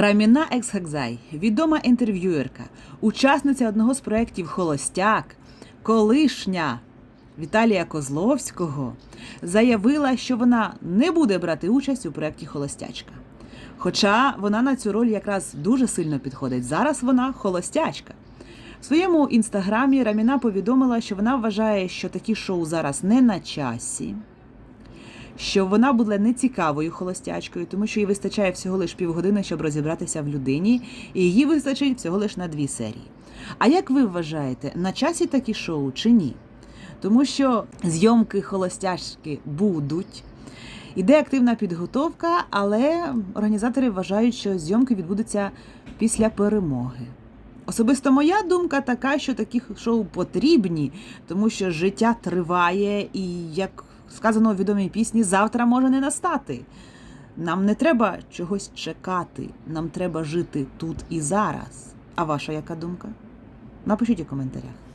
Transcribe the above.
Раміна Ексхакзай, відома інтерв'юерка, учасниця одного з проєктів Холостяк, колишня Віталія Козловського, заявила, що вона не буде брати участь у проєкті Холостячка. Хоча вона на цю роль якраз дуже сильно підходить. Зараз вона холостячка. В своєму інстаграмі Раміна повідомила, що вона вважає, що такі шоу зараз не на часі, що вона буде нецікавою холостячкою, тому що їй вистачає всього лиш півгодини, щоб розібратися в людині, і її вистачить всього лиш на дві серії. А як ви вважаєте, на часі такі шоу чи ні? Тому що зйомки холостячки будуть. Іде активна підготовка, але організатори вважають, що зйомки відбудуться після перемоги. Особисто моя думка така, що такі шоу потрібні, тому що життя триває, і як сказано у відомій пісні, завтра може не настати. Нам не треба чогось чекати, нам треба жити тут і зараз. А ваша яка думка? Напишіть у коментарях.